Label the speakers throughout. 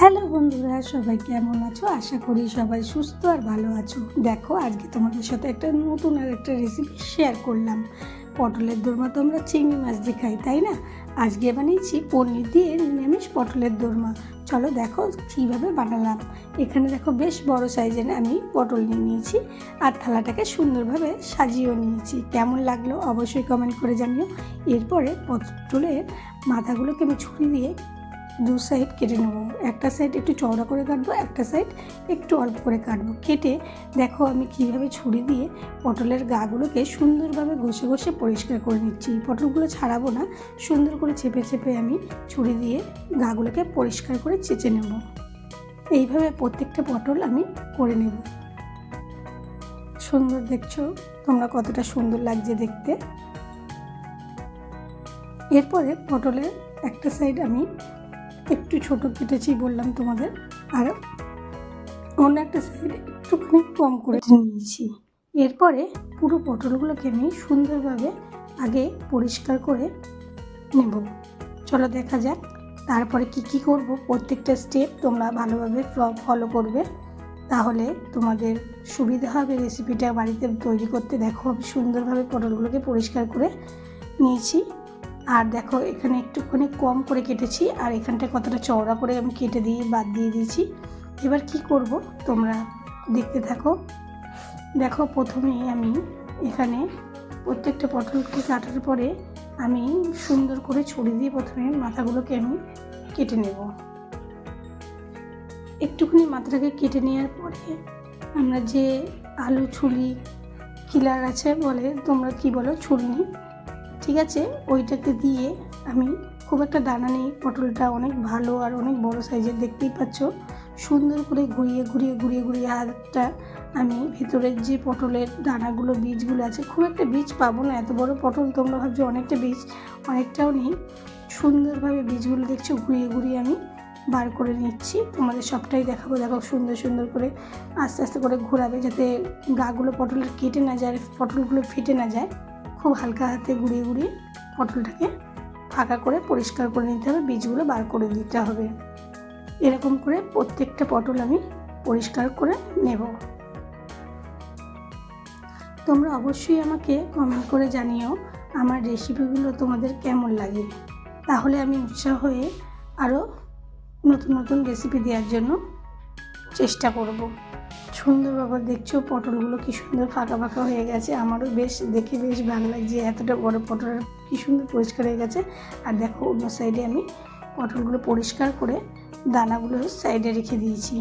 Speaker 1: Hello বন্ধুরা, সবাই কেমন আছো? আশা করি সবাই সুস্থ আর ভালো আছো। দেখো, আজকে তোমাদের সাথে একটা নতুন আর একটা রেসিপি শেয়ার করলাম। পটলের দোরমা তো আমরা চিংড়ি মাছ দিয়ে খাই, তাই না? আজকে বানিয়েছি পনির দিয়ে নিরামিষ পটলের দোরমা। চলো দেখো কীভাবে বানালাম। এখানে দেখো বেশ বড় সাইজের আমি পটল নিয়ে নিয়েছি আর থালাটাকে সুন্দরভাবে সাজিয়েও নিয়েছি। কেমন লাগল অবশ্যই কমেন্ট করে জানিও। এরপরে পটলের মাথাগুলোকে আমি ছুরি দিয়ে দু সাইড কেটে নেব। একটা সাইড একটু চওড়া করে কাটবো, একটা সাইড একটু অল্প করে কাটবো। কেটে দেখো আমি কীভাবে ছুরি দিয়ে পটলের গাগুলোকে সুন্দরভাবে ঘষে ঘষে পরিষ্কার করে নিচ্ছি। পটলগুলো ছাড়াবো না, সুন্দর করে চেপে চেপে আমি ছুরি দিয়ে গাগুলোকে পরিষ্কার করে চেঁচে নেব। এইভাবে প্রত্যেকটা পটল আমি করে নেব। সুন্দর দেখছ? তোমরা কতটা সুন্দর লাগছে দেখতে। এরপরে পটলের একটা সাইড আমি একটু ছোট কেটেছি বললাম তোমাদের। আর অন্য একটা সাইড একটুখানি কম করে নিয়েছি। এরপরে পুরো পটলগুলোকে আমি সুন্দরভাবে আগে পরিষ্কার করে নেব। চলো দেখা যাক তারপরে কি কি করব। প্রত্যেকটা স্টেপ তোমরা ভালোভাবে ফলো করবে। তাহলে তোমাদের সুবিধা হবে রেসিপিটা বাড়িতে তৈরি করতে। দেখো আমি সুন্দরভাবে পটলগুলোকে পরিষ্কার করে নিয়েছি। আর দেখো, এখানে একটুখানি কম করে কেটেছি, আর এখানটা কতটা চওড়া করে আমি কেটে দিয়ে বাদ দিয়ে দিয়েছি। এবার কি করব তোমরা দেখতে থাকো। দেখো প্রথমেই আমি এখানে প্রত্যেকটা পটলকে কাটার পরে আমি সুন্দর করে ছুরি দিয়ে প্রথমে মাথাগুলোকে আমি কেটে নেব। একটুখানি মাথাটাকে কেটে নেওয়ার পরে আমরা যে আলু ছুলি কিলার আছে বলে তোমরা কি বলো ছুলনি ঠিক আছে ওইটাকে দিয়ে আমি খুব একটা দানা নেই, পটলটা অনেক ভালো আর অনেক বড় সাইজের, দেখতেই পাচ্ছ। সুন্দর করে ঘুরিয়ে ঘুরিয়ে ঘুরিয়ে ঘুরিয়ে হাতটা আমি ভেতরের যে পটলের দানাগুলো বীজগুলো আছে, খুব একটা বীজ পাবো না, এত বড় পটল তোমরা ভাবছ অনেকটা বীজ, অনেকটাও নেই। সুন্দরভাবে বীজগুলো দেখছ, ঘুরিয়ে ঘুরিয়ে আমি বার করে নিচ্ছি, তোমাদের সবটাই দেখাবো, দেখো সুন্দর সুন্দর করে আস্তে আস্তে করে ঘোরাবে, যাতে গাগুলো পটলের কেটে না যায়, পটলগুলো ফেটে না যায়। খুব হালকা হাতে গুঁড়িয়ে গুঁড়িয়ে পটলটাকে ফাঁকা করে পরিষ্কার করে নিতে হবে, বীজগুলো বার করে দিতে হবে। এরকম করে প্রত্যেকটা পটল আমি পরিষ্কার করে নেব। তোমরা অবশ্যই আমাকে কমেন্ট করে জানিও আমার রেসিপিগুলো তোমাদের কেমন লাগে। তাহলে আমি উৎসাহ হয়ে আরও নতুন নতুন রেসিপি দেওয়ার জন্য চেষ্টা করব। সুন্দর বাবা দেখছ পটলগুলো কি সুন্দর ফাঁকা ফাঁকা হয়ে গেছে। আমারও বেশ, দেখে বেশ ভালো লাগছে এতটা বড় পটল কি সুন্দর পরিষ্কার হয়ে গেছে। আর দেখো, অন্য সাইডে আমি পটলগুলো পরিষ্কার করে দানাগুলো সাইডে রেখে দিয়েছি।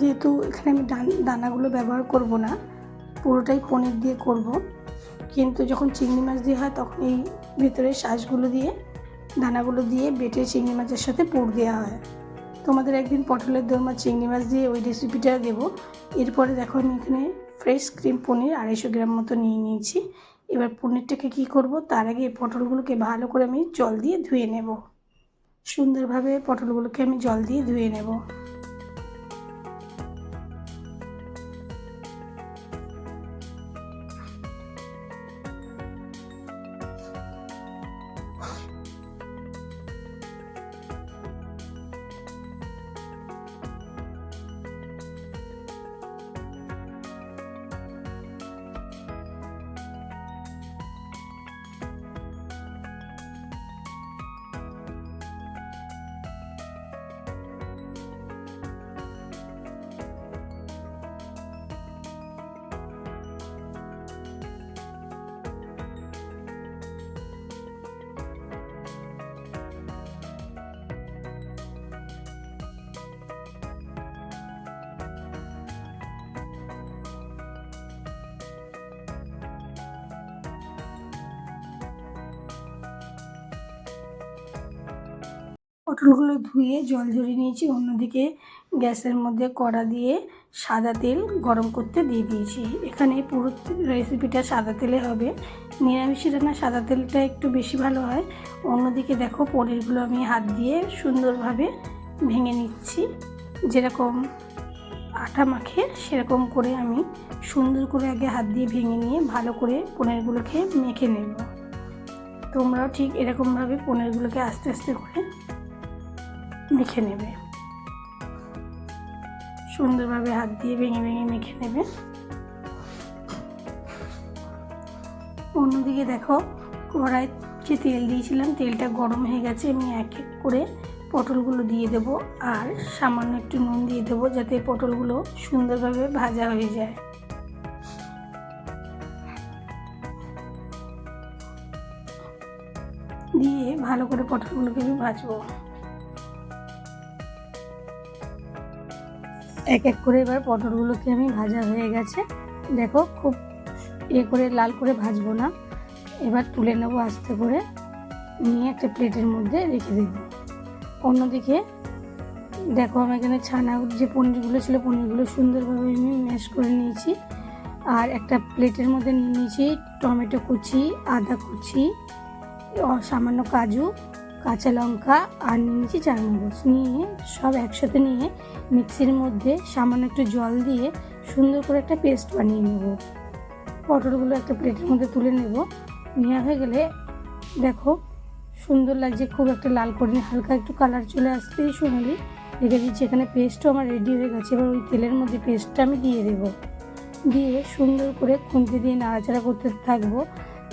Speaker 1: যেহেতু এখানে আমি দানাগুলো ব্যবহার করব না, পুরোটাই পনির দিয়ে করব। কিন্তু যখন চিংড়ি মাছ দিয়ে হয়, তখন এই ভেতরের শ্বাসগুলো দিয়ে, দানাগুলো দিয়ে বেটে চিংড়ি মাছের সাথে পুর দেওয়া হয়। তোমাদের একদিন পটলের দোরমা চিংড়ি মাছ দিয়ে ওই রেসিপিটা দেবো। এরপরে দেখো আমি এখানে ফ্রেশ ক্রিম পনির আড়াইশো গ্রাম মতো নিয়ে নিয়েছি। এবার পনিরটাকে কি করব? তার আগে পটলগুলোকে ভালো করে আমি জল দিয়ে ধুয়ে নেব। সুন্দরভাবে পটলগুলোকে আমি জল দিয়ে ধুয়ে নেব। পটলগুলো ধুয়ে জল ঝরিয়ে নিয়েছি। অন্যদিকে গ্যাসের মধ্যে কড়া দিয়ে সাদা তেল গরম করতে দিয়ে দিয়েছি। এখানে পুরো রেসিপিটা সাদা তেলে হবে। নিরামিষি রান্না সাদা তেলটা একটু বেশি ভালো হয়। অন্যদিকে দেখো পনিরগুলো আমি হাত দিয়ে সুন্দরভাবে ভেঙে নিচ্ছি। যেরকম আটা মাখে সেরকম করে আমি সুন্দর করে আগে হাত দিয়ে ভেঙে নিয়ে ভালো করে পনিরগুলোকে মেখে নেব। তোমরাও ঠিক এরকমভাবে পনিরগুলোকে আস্তে আস্তে করে মেখে নেবে। সুন্দরভাবে হাত দিয়ে ভেঙে ভেঙে মেখে নেবে। অন্যদিকে দেখো কড়াই যে তেল দিয়েছিলাম, তেলটা গরম হয়ে গেছে, আমি এক এক করে পটলগুলো দিয়ে দেব আর সামান্য একটু নুন দিয়ে দেবো যাতে পটলগুলো সুন্দরভাবে ভাজা হয়ে যায়। দিয়ে ভালো করে পটলগুলোকে আমি ভাজবো। এক এক করে এবার পটলগুলোকে আমি ভাজা হয়ে গেছে। দেখো খুব এ করে লাল করে ভাজবো না। এবার তুলে নেব আস্তে করে। নিয়ে একটা প্লেটের মধ্যে রেখে দেব। অন্যদিকে দেখো আমি এখানে ছানা যে পনিরগুলো ছিল, পনিরগুলো সুন্দরভাবে আমি ম্যাশ করে নিয়েছি। আর একটা প্লেটের মধ্যে নিয়ে নিয়েছি টমেটো কুচি, আদা কুচি সামান্য কাজু কাঁচা লঙ্কা আর নিয়ে নিয়েছি চারমগজ। নিয়ে সব একসাথে নিয়ে মিক্সির মধ্যে সামান্য একটু জল দিয়ে সুন্দর করে একটা পেস্ট বানিয়ে নেব। পটলগুলো একটা প্লেটের মধ্যে তুলে নেব। নেওয়া হয়ে গেলে দেখো সুন্দর লাগছে, খুব একটা লাল করিনি হালকা একটু কালার চলে আসতেই সোনালি রেখে দিচ্ছি, এখানে পেস্টও আমার রেডি হয়ে গেছে। এবার ওই তেলের মধ্যে পেস্টটা আমি দিয়ে দেবো। দিয়ে সুন্দর করে খুন্তি দিয়ে নাড়াচাড়া করতে থাকব।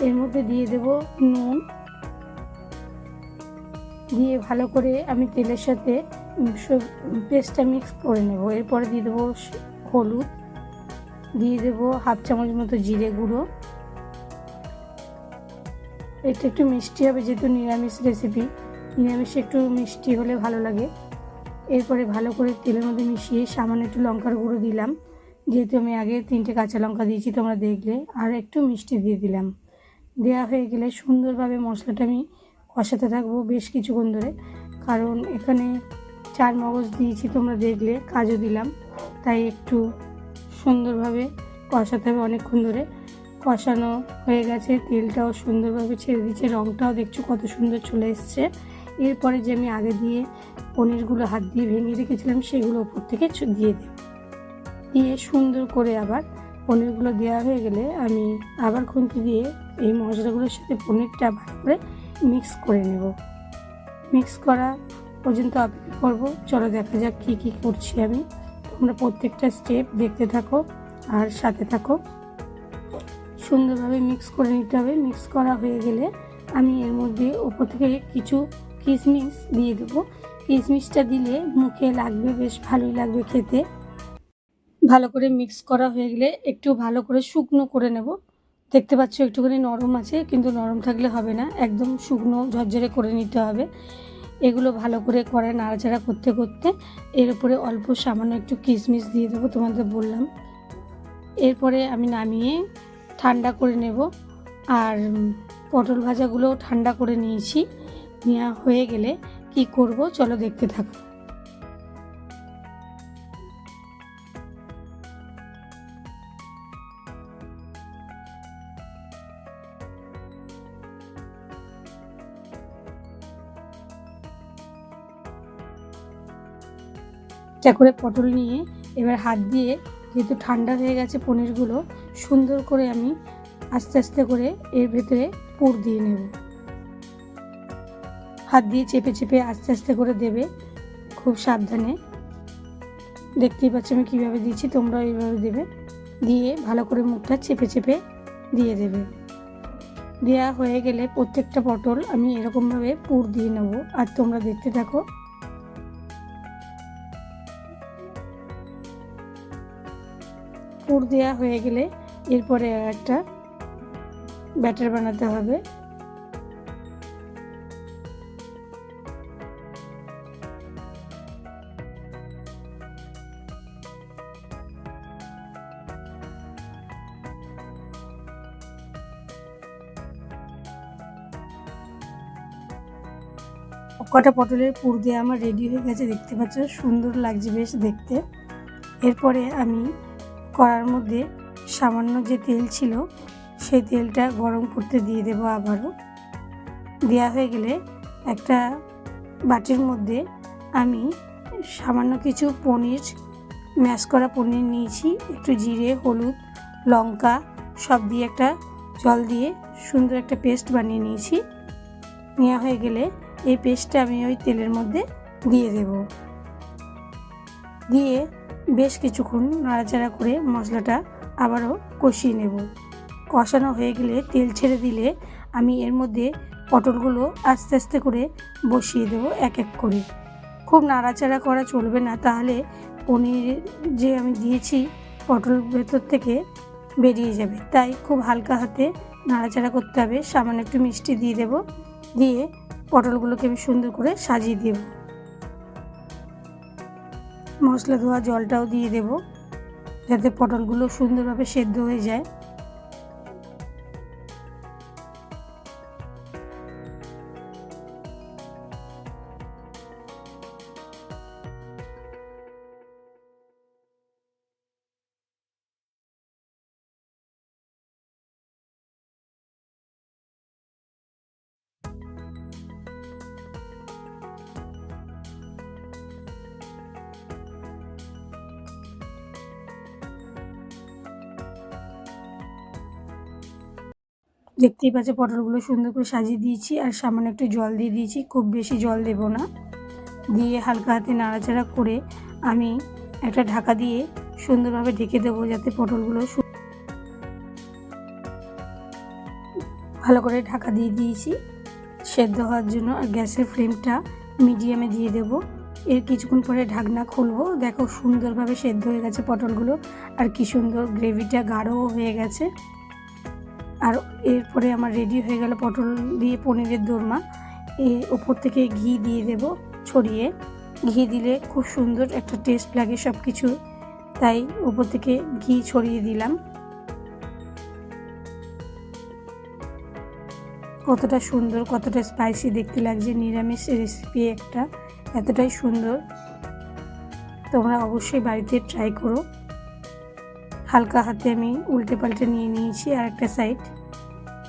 Speaker 1: এর মধ্যে দিয়ে দেব নুন দিয়ে ভালো করে আমি তেলের সাথে পেস্টটা মিক্স করে নেব। এরপরে দিয়ে দেবো হলুদ। দিয়ে দেবো হাফ চামচ মতো জিরে গুঁড়ো। এটা একটু মিষ্টি হবে যেহেতু নিরামিষ রেসিপি নিরামিষ একটু মিষ্টি হলে ভালো লাগে। এরপরে ভালো করে তেলের মধ্যে মিশিয়ে সামান্য একটু লঙ্কার গুঁড়ো দিলাম। যেহেতু আমি আগে তিনটে কাঁচা লঙ্কা দিয়েছি, তোমরা দেখলে। আর একটু মিষ্টি দিয়ে দিলাম। দেওয়া হয়ে গেলে সুন্দরভাবে মশলাটা আমি কষাতে থাকব বেশ কিছুক্ষণ ধরে। কারণ এখানে চার মগজ দিয়েছি তোমরা দেখলে, কাজও দিলাম। তাই একটু সুন্দরভাবে কষাতে হবে অনেকক্ষণ ধরে। কষানো হয়ে গেছে, তেলটাও সুন্দরভাবে ছেড়ে দিচ্ছে রঙটাও দেখছ কত সুন্দর চলে এসছে। এরপরে যে আমি আগে দিয়ে পনিরগুলো হাত দিয়ে ভেঙে রেখেছিলাম, সেগুলো ওপর থেকে দিয়ে দেব। দিয়ে সুন্দর করে আবার পনিরগুলো দেওয়া হয়ে গেলে আমি আবার খুন্তি দিয়ে এই মশলাগুলোর সাথে পনিরটা ভালো করে মিক্স করে নেব। মিক্স করা পর্যন্ত অপেক্ষা করব। চলো দেখা যাক কী কী করছি আমি। তোমরা প্রত্যেকটা স্টেপ দেখতে থাকো আর সাথে থাকো। সুন্দরভাবে মিক্স করে নিতে হবে। মিক্স করা হয়ে গেলে আমি এর মধ্যে ওপর থেকে কিছু কিশমিশ দিয়ে দেবো। কিশমিশটা দিলে মুখে লাগবে, বেশ ভালোই লাগবে খেতে। ভালো করে মিক্স করা হয়ে গেলে একটু ভালো করে শুকনো করে নেব। দেখতে পাচ্ছ একটুখানি নরম আছে, কিন্তু নরম থাকলে হবে না। একদম শুকনো, ঝরঝরে করে নিতে হবে। এগুলো ভালো করে করে নাড়াচাড়া করতে করতে এর উপরে অল্প সামান্য একটু কিশমিশ দিয়ে দেবো, তোমাদের বললাম। এরপরে আমি নামিয়ে ঠান্ডা করে নেব। আর পটল ভাজাগুলো ঠান্ডা করে নিয়েছি। নেওয়া হয়ে গেলে কি করব চলো দেখতে থাকো। একটা করে পটল নিয়ে এবার হাত দিয়ে যেহেতু ঠান্ডা হয়ে গেছে পনিরগুলো, সুন্দর করে আমি আস্তে আস্তে করে এর ভেতরে পুর দিয়ে নেব। হাত দিয়ে চেপে চেপে আস্তে আস্তে করে দেবে খুব সাবধানে। দেখতেই পাচ্ছ আমি কীভাবে দিচ্ছি, তোমরাও এইভাবে দেবে। দিয়ে ভালো করে মুখটা চেপে চেপে দিয়ে দেবে। দেওয়া হয়ে গেলে প্রত্যেকটা পটল আমি এরকমভাবে পুর দিয়ে নেব। আর তোমরা দেখতে থাকো পুর দেওয়া হয়ে গেলে এরপরে একটা ব্যাটার বানাতে হবে। কটা পটলের পুর দিয়ে আমার রেডি হয়ে গেছে, দেখতে পাচ্ছ? সুন্দর লাগছে বেশ দেখতে। এরপরে আমি কড়ার মধ্যে সামান্য যে তেল ছিল, সেই তেলটা গরম করতে দিয়ে দেবো আবারও। দেওয়া হয়ে গেলে একটা বাটির মধ্যে আমি সামান্য কিছু পনির, ম্যাশ করা পনির নিয়েছি, একটু জিরে, হলুদ, লঙ্কা, সব দিয়ে একটা জল দিয়ে সুন্দর একটা পেস্ট বানিয়ে নিয়েছি। নেওয়া হয়ে গেলে এই পেস্টটা আমি ওই তেলের মধ্যে দিয়ে দেব। দিয়ে বেশ কিছুক্ষণ নাড়াচাড়া করে মশলাটা আবারও কষিয়ে নেব। কষানো হয়ে গেলে তেল ছেড়ে দিলে আমি এর মধ্যে পটলগুলো আস্তে আস্তে করে বসিয়ে দেব এক এক করে। খুব নাড়াচাড়া করা চলবে না, তাহলে পনির যে আমি দিয়েছি পটল ভেতর থেকে বেরিয়ে যাবে। তাই খুব হালকা হাতে নাড়াচাড়া করতে হবে, সামান্য একটু মিষ্টি দিয়ে দেব, দিয়ে পটলগুলোকে আমি সুন্দর করে সাজিয়ে দেব। মশলা ধোয়া জলটাও দিয়ে দেব যাতে পটলগুলো সুন্দরভাবে সেদ্ধ হয়ে যায়। দেখতেই পাচ্ছে পটলগুলো সুন্দর করে সাজিয়ে দিয়েছি আর সামান্য একটু জল দিয়ে দিয়েছি, খুব বেশি জল দেব না। দিয়ে হালকা হাতে নাড়াচাড়া করে আমি একটা ঢাকা দিয়ে সুন্দরভাবে ঢেকে দেবো যাতে পটলগুলো ভালো করে ঢাকা দিয়ে দিয়েছি। সেদ্ধ হওয়ার জন্য আর গ্যাসের ফ্লেমটা মিডিয়ামে দিয়ে দেব। এর কিছুক্ষণ পরে ঢাকনা খুলবো। দেখো সুন্দরভাবে সেদ্ধ হয়ে গেছে পটলগুলো। আর কি সুন্দর গ্রেভিটা গাঢ়ও হয়ে গেছে। আর এরপরে আমার রেডি হয়ে গেল পটল দিয়ে পনিরের দোরমা। এর ওপর থেকে ঘি দিয়ে দেব ছড়িয়ে। ঘি দিলে খুব সুন্দর একটা টেস্ট লাগে সব কিছু তাই ওপর থেকে ঘি ছড়িয়ে দিলাম। কতটা সুন্দর, কতটা স্পাইসি দেখতে লাগছে নিরামিষ রেসিপি একটা। এতটাই সুন্দর। তোমরা অবশ্যই বাড়িতে ট্রাই করো। হালকা হাতে আমি উল্টে পাল্টে নিয়ে নিয়েছি আর একটা সাইড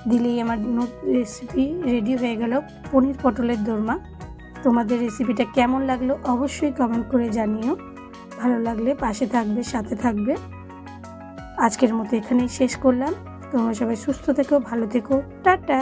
Speaker 1: দিলেই আমার রেসিপি রেডি হয়ে গেল পনির পটলের দোরমা। তোমাদের রেসিপিটা কেমন লাগল অবশ্যই কমেন্ট করে জানিও। ভালো লাগলে পাশে থাকবে, সাথে থাকবে। আজকের মতো এখানেই শেষ করলাম। তোমরা সবাই সুস্থ থেকো, ভালো থেকো। টাটা!